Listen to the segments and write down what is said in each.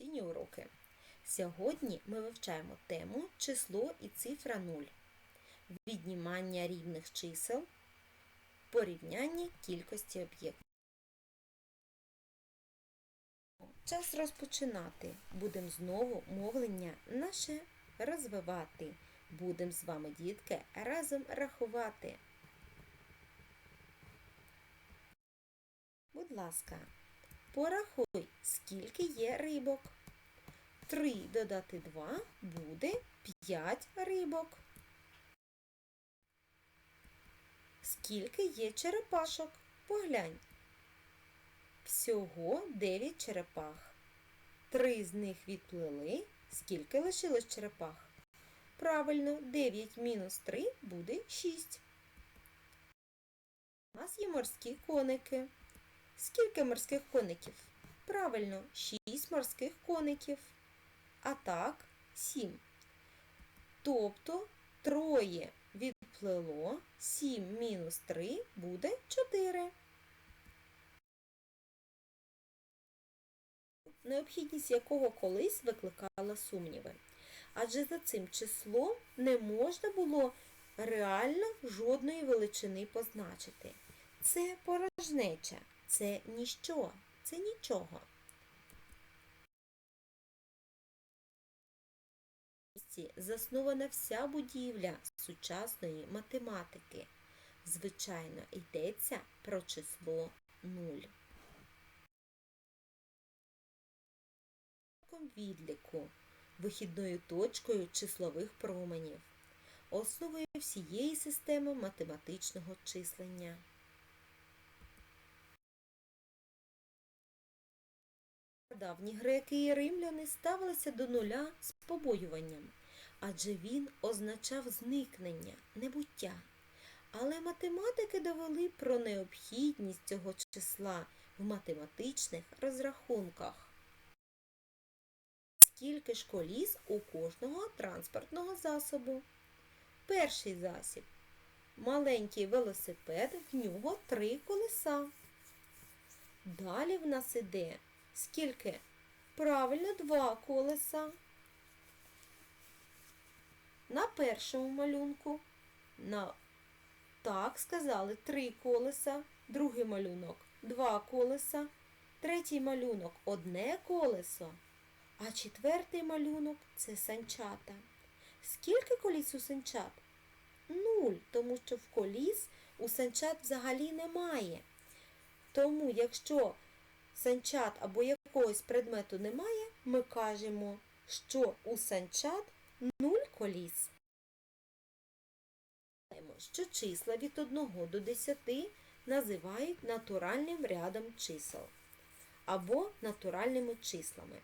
Ціні уроки. Сьогодні ми вивчаємо тему число і цифра 0. Віднімання рівних чисел, порівняння кількості об'єктів. Час розпочинати. Будемо знову мовлення наше розвивати. Будемо з вами, дітки, разом рахувати. Будь ласка, порахуй, скільки є рибок. 3 додати 2 буде 5 рибок. Скільки є черепашок? Поглянь. Всього 9 черепах. Три з них відплили. Скільки лишилось черепах? Правильно, 9 мінус 3 буде 6. У нас є морські коники. Скільки морських коників? Правильно, 6 морських коників. А так, 7. Тобто троє відплило, 7 мінус 3 буде 4. Необхідність якого колись викликала сумніви. Адже за цим числом не можна було реально жодної величини позначити. Це порожнеча, це ніщо, це нічого. Заснована вся будівля сучасної математики. Звичайно, йдеться про число 0. Відліку вихідною точкою числових променів, основою всієї системи математичного числення. Давні греки і римляни ставилися до нуля з побоюванням, адже він означав зникнення, небуття. Але математики довели про необхідність цього числа в математичних розрахунках. Скільки ж коліс у кожного транспортного засобу? Перший засіб. Маленький велосипед, в нього три колеса. Далі в нас іде Скільки? Правильно, два колеса. На першому малюнку. На... Так, сказали, три колеса. Другий малюнок два колеса. Третій малюнок одне колесо. А четвертий малюнок це санчата. Скільки коліс у санчат? Нуль, тому що в коліс у санчат взагалі немає. Тому, якщо санчат або якогось предмету немає, ми кажемо, що у санчат нуль коліс. Що числа від 1 до 10 називають натуральним рядом чисел або натуральними числами.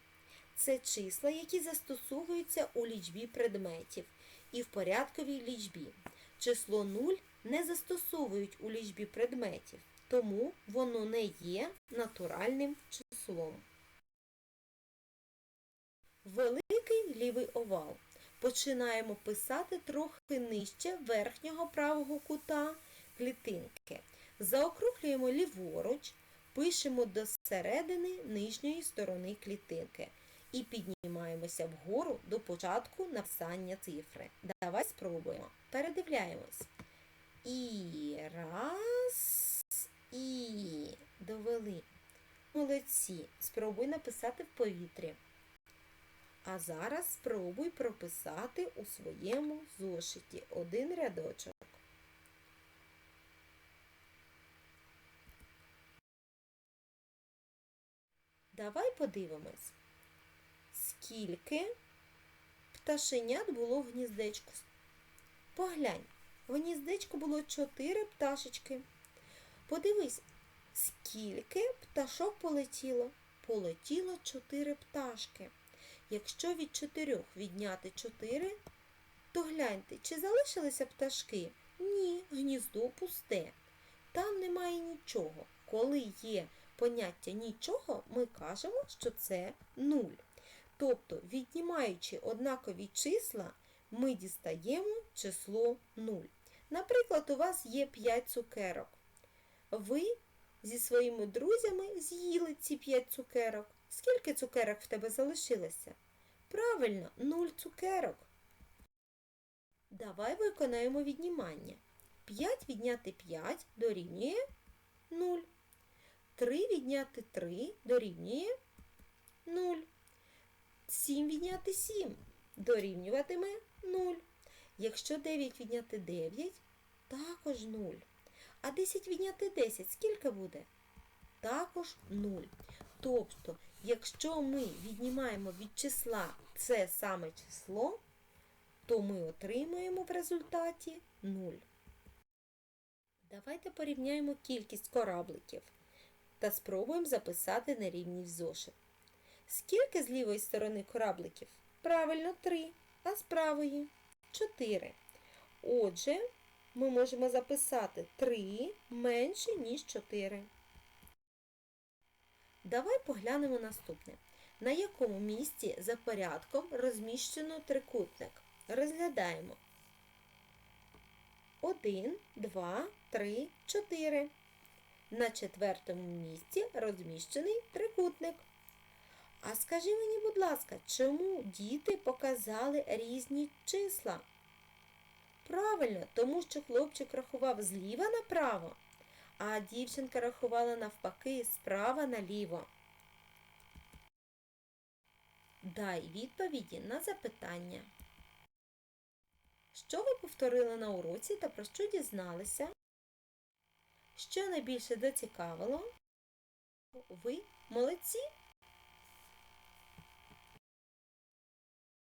Це числа, які застосовуються у лічбі предметів і в порядковій лічбі. Число 0 не застосовують у лічбі предметів тому воно не є натуральним числом. Великий лівий овал. Починаємо писати трохи нижче верхнього правого кута клітинки. Заокруглюємо ліворуч, пишемо до середини нижньої сторони клітинки. І піднімаємося вгору до початку написання цифри. Давай спробуємо. Передивляємось. І раз і довели. Молодці. Спробуй написати в повітрі. А зараз спробуй прописати у своєму зошиті один рядочок. Давай подивимось, скільки пташенят було в гніздечку. Поглянь, в гніздечку було чотири пташечки. Подивись, скільки пташок полетіло. Полетіло чотири пташки. Якщо від чотирьох відняти чотири, то гляньте, чи залишилися пташки? Ні, гніздо пусте. Там немає нічого. Коли є поняття нічого, ми кажемо, що це нуль. Тобто, віднімаючи однакові числа, ми дістаємо число 0. Наприклад, у вас є 5 цукерок ви зі своїми друзями з'їли ці 5 цукерок. Скільки цукерок в тебе залишилося? Правильно, нуль цукерок. Давай виконаємо віднімання. 5 відняти 5 дорівнює 0. 3 відняти 3 дорівнює 0. 7 відняти 7 дорівнюватиме 0. Якщо 9 відняти 9, також 0. А 10 відняти 10 скільки буде? Також 0. Тобто, якщо ми віднімаємо від числа це саме число, то ми отримаємо в результаті 0. Давайте порівняємо кількість корабликів та спробуємо записати на рівні в зошит. Скільки з лівої сторони корабликів? Правильно, 3, а з правої 4. Отже, ми можемо записати 3 менше, ніж 4. Давай поглянемо наступне. На якому місці за порядком розміщено трикутник? Розглядаємо. 1, 2, 3, 4. На четвертому місці розміщений трикутник. А скажи мені, будь ласка, чому діти показали різні числа? Правильно, тому що хлопчик рахував зліва направо, а дівчинка рахувала навпаки справа наліво. Дай відповіді на запитання. Що ви повторили на уроці та про що дізналися? Що найбільше зацікавило? Ви молодці!